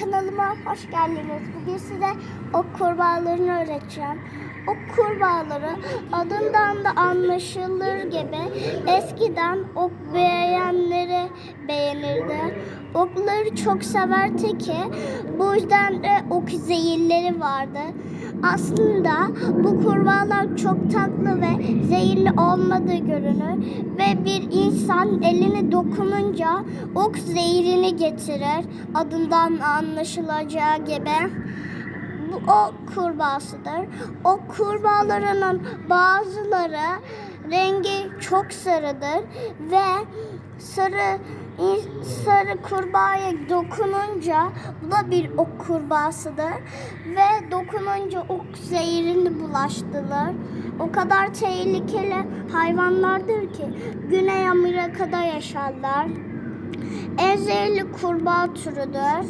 kanalıma hoş geldiniz. Bugün size ok kurbağalarını öğreteceğim. Ok kurbağaları adından da anlaşılır gibi eskiden ok beğenleri beğenirdi. Okları çok severdi ki bu yüzden de ok zehirleri vardı. Aslında bu kurbağalar çok tatlı ve zehirli olmadığı görünür ve bir insan elini dokununca ok zehrini getirir. Adından anlaşılacağı gibi. Bu ok kurbağasıdır. O kurbağalarının bazıları rengi çok sarıdır ve sarı sarı kurbağaya dokununca bu da bir ok kurbağasıdır ve dokununca ok zehrini bulaştırır. O kadar tehlikeli hayvanlardır ki Güney Amerika'da yaşarlar. En zehirli kurbağa türüdür.